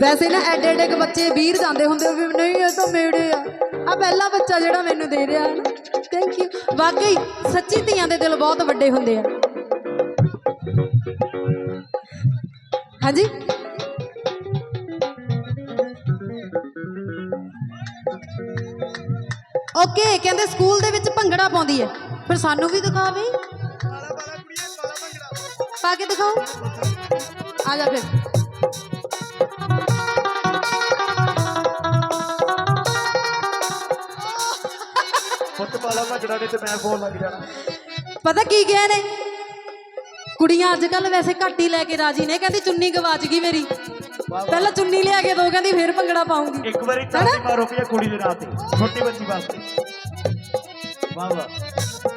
ਵੈਸੇ ਨਾ ਐਡੇ ਐਡੇ ਕੁ ਬੱਚੇ ਵੀਰ ਜਾਂਦੇ ਹੁੰਦੇ ਵੀ ਨਹੀਂ, ਇਹ ਤਾਂ ਮੇੜੇ ਆ। ਆ ਪਹਿਲਾ ਬੱਚਾ ਜਿਹੜਾ ਮੈਨੂੰ ਦੇ ਰਿਹਾ ਹੈ ਨਾ। ਥੈਂਕ ਯੂ ਵਾਕਈ ਸੱਚੀ ਧੀਆਂ ਦੇ ਦਿਲ ਬਹੁਤ ਵੱਡੇ ਹੁੰਦੇ ਆ। ਹਾਂਜੀ? ਓਕੇ ਕਹਿੰਦੇ ਸਕੂਲ ਦੇ ਵਿੱਚ ਭੰਗੜਾ ਪਾਉਂਦੀ ਹੈ। ਫਿਰ ਸਾਨੂੰ ਵੀ ਦਿਖਾਵੇ ਪਾ ਕੇ ਦਿਖਾਓ। ਆ ਜਾ ਫਿਰ। ਪੁੱਤ ਪਾਲਾ ਭਜੜਾ ਨੇ ਤੇ ਮੈਂ ਫੋਨ ਲੱਗ ਜਾਣਾ। ਪਤਾ ਕੀ ਕਿਹਾ ਨੇ ਕੁੜੀਆਂ ਅੱਜ ਕੱਲ ਵੈਸੇ ਘੱਟ ਹੀ ਲੈ ਕੇ ਰਾਜੀ ਨੇ ਕਹਿੰਦੀ ਚੁੰਨੀ ਗਵਾਚ ਗਈ ਮੇਰੀ। ਪਹਿਲਾਂ ਚੁੰਨੀ ਲਿਆ ਕੇ ਦੋ ਕਹਿੰਦੀ ਫੇਰ ਭੰਗੜਾ ਪਾਉਂਗੀ। ਇੱਕ ਵਾਰੀ ਚਾਲੀ ਮਾਰੋ ਪਿਆ ਕੁੜੀ ਦੇ ਨਾਂ ਤੇ ਛੋਟੀ ਬੱਚੀ ਵਾਸਤੇ। ਵਾਹ ਵਾਹ।